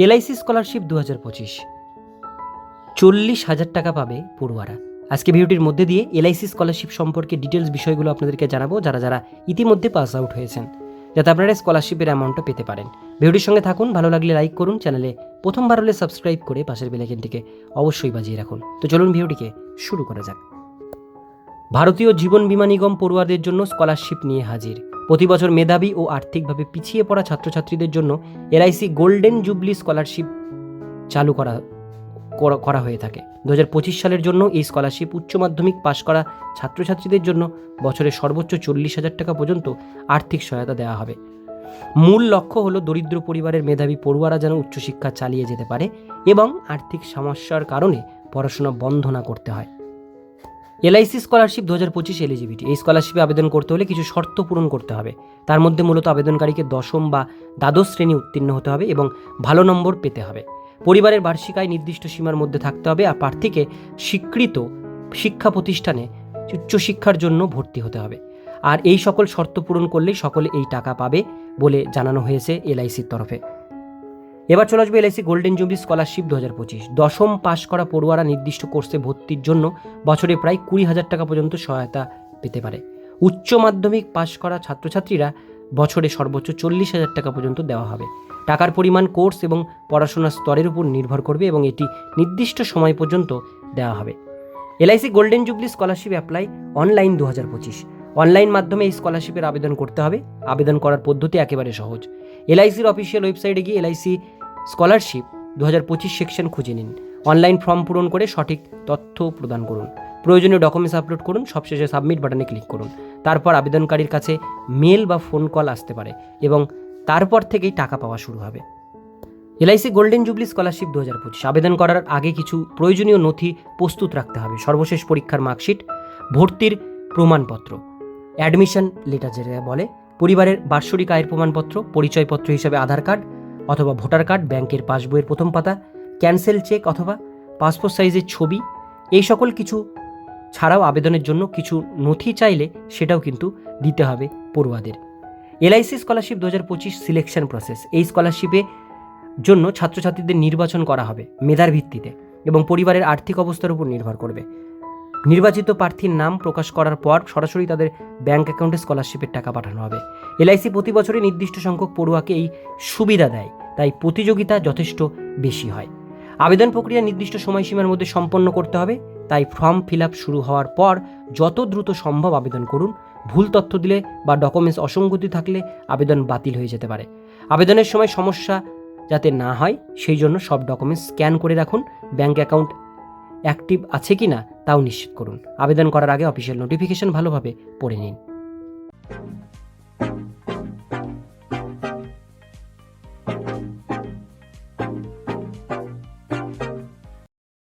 LIC scholarship দু হাজার পঁচিশ। চল্লিশ হাজার টাকা পাবে পড়ুয়ারা। আজকে ভিডিওটির মধ্যে দিয়ে এলআইসি স্কলারশিপ সম্পর্কে ডিটেলস বিষয়গুলো আপনাদেরকে জানাব যারা যারা ইতিমধ্যে পাস আউট হয়েছেন, যাতে আপনারা স্কলারশিপের অ্যামাউন্টটা পেতে পারেন। ভিডিওটির সঙ্গে থাকুন, ভালো লাগলে লাইক করুন, চ্যানেলে প্রথমবার হলে সাবস্ক্রাইব করে পাশের বেলাইকেনটিকে অবশ্যই বাজিয়ে রাখুন। তো চলুন ভিডিওটিকে শুরু করা যাক। ভারতীয় জীবন বিমা নিগম পড়ুয়াদের জন্য স্কলারশিপ নিয়ে হাজির। প্রতি বছর মেধাবী ও আর্থিকভাবে পিছিয়ে পড়া ছাত্রছাত্রীদের জন্য এলআইসি গোল্ডেন জুবলি স্কলারশিপ চালু করা, করা- হয়ে থাকে। দু হাজার পঁচিশ সালের জন্য এই স্কলারশিপ উচ্চ মাধ্যমিক পাশ করা ছাত্রছাত্রীদের জন্য বছরে সর্বোচ্চ চল্লিশ হাজার টাকা পর্যন্ত আর্থিক সহায়তা দেওয়া হবে। মূল লক্ষ্য হলো দরিদ্র পরিবারের মেধাবী পড়ুয়ারা যেন উচ্চশিক্ষা চালিয়ে যেতে পারে এবং আর্থিক সমস্যার কারণে পড়াশোনা বন্ধ না করতে হয়। এলআইসি স্কলারশিপ দু হাজার পঁচিশ এলিজিবিলিটি। এই স্কলারশিপে আবেদন করতে হলে কিছু শর্ত পূরণ করতে হবে। তার মধ্যে মূলত আবেদনকারীকে দশম বা দ্বাদশ শ্রেণি উত্তীর্ণ হতে হবে এবং ভালো নম্বর পেতে হবে। পরিবারের বার্ষিক আয় নির্দিষ্ট সীমার মধ্যে থাকতে হবে আর প্রার্থীকে স্বীকৃত শিক্ষা প্রতিষ্ঠানে উচ্চশিক্ষার জন্য ভর্তি হতে হবে। আর এই সকল শর্ত পূরণ করলেই সকলে এই টাকা পাবে বলে জানানো হয়েছে এলআইসির তরফে। এবার চলে আসবে এলআইসি গোল্ডেন জুবলি স্কলারশিপ দু হাজার পঁচিশ। দশম পাশ করা পড়ুয়ারা নির্দিষ্ট কোর্সে ভর্তির জন্য বছরে প্রায় কুড়ি হাজার টাকা পর্যন্ত সহায়তা পেতে পারে। উচ্চ মাধ্যমিক পাশ করা ছাত্রছাত্রীরা বছরে সর্বোচ্চ চল্লিশ হাজার টাকা পর্যন্ত দেওয়া হবে। টাকার পরিমাণ কোর্স এবং পড়াশোনার স্তরের উপর নির্ভর করবে এবং এটি নির্দিষ্ট সময় পর্যন্ত দেওয়া হবে। LIC golden jubilee scholarship apply online দু হাজার পঁচিশ। অনলাইন মাধ্যমে এই স্কলারশিপের আবেদন করতে হবে। আবেদন করার পদ্ধতি একেবারে সহজ। এলআইসির অফিসিয়াল ওয়েবসাইটে গিয়ে এলআইসি স্কলারশিপ দু হাজার পঁচিশ সেকশন খুঁজে নিন। অনলাইন ফর্ম পূরণ করে সঠিক তথ্য প্রদান করুন। প্রয়োজনীয় ডকুমেন্টস আপলোড করুন, সবশেষে সাবমিট বাটনে ক্লিক করুন। তারপর আবেদনকারীর কাছে মেল বা ফোন কল আসতে পারে এবং তারপর থেকেই টাকা পাওয়া শুরু হবে। এলআইসি গোল্ডেন জুবলি স্কলারশিপ দু হাজার পঁচিশ। আবেদন করার আগে কিছু প্রয়োজনীয় নথি প্রস্তুত রাখতে হবে। সর্বশেষ পরীক্ষার মার্কশিট ভর্তির প্রমাণপত্র। অ্যাডমিশন লেটার যেটা বলে, পরিবারের বার্ষিক আয়ের প্রমাণপত্র, পরিচয়পত্র হিসাবে আধার কার্ড অথবা ভোটার কার্ড, ব্যাংকের পাসবইয়ের প্রথম পাতা, ক্যান্সেল চেক অথবা পাসপোর্ট সাইজের ছবি, এই সকল কিছু ছাড়াও আবেদনের জন্য কিছু নথি চাইলে সেটাও কিন্তু দিতে হবে পড়ুয়াদের। এলআইসি স্কলারশিপ দু হাজার পঁচিশ সিলেকশন প্রসেস, এই স্কলারশিপে জন্য ছাত্রছাত্রীদের নির্বাচন করা হবে মেধার ভিত্তিতে এবং পরিবারের আর্থিক অবস্থার উপর নির্ভর করবে। নির্বাচিত প্রার্থীর নাম প্রকাশ করার পর সরাসরি তাদের ব্যাংক অ্যাকাউন্টে স্কলারশিপের টাকা পাঠানো হবে। এলআইসি প্রতি বছরই নির্দিষ্ট সংখ্যক পড়ুয়াকে এই সুবিধা দেয়, তাই প্রতিযোগিতা যথেষ্ট বেশি হয়। আবেদন প্রক্রিয়া নির্দিষ্ট সময়সীমার মধ্যে সম্পন্ন করতে হবে, তাই ফর্ম ফিল শুরু হওয়ার পর যত দ্রুত সম্ভব আবেদন করুন। ভুল তথ্য দিলে বা ডকুমেন্টস অসঙ্গতি থাকলে আবেদন বাতিল হয়ে যেতে পারে। আবেদনের সময় সমস্যা যাতে না হয়, সেই জন্য সব ডকুমেন্টস স্ক্যান করে রাখুন। ব্যাঙ্ক অ্যাকাউন্ট অ্যাক্টিভ আছে কি না তাও নিশ্চিত করুন। আবেদন করার আগে অফিসিয়াল নোটিফিকেশন ভালোভাবে পড়ে নিন।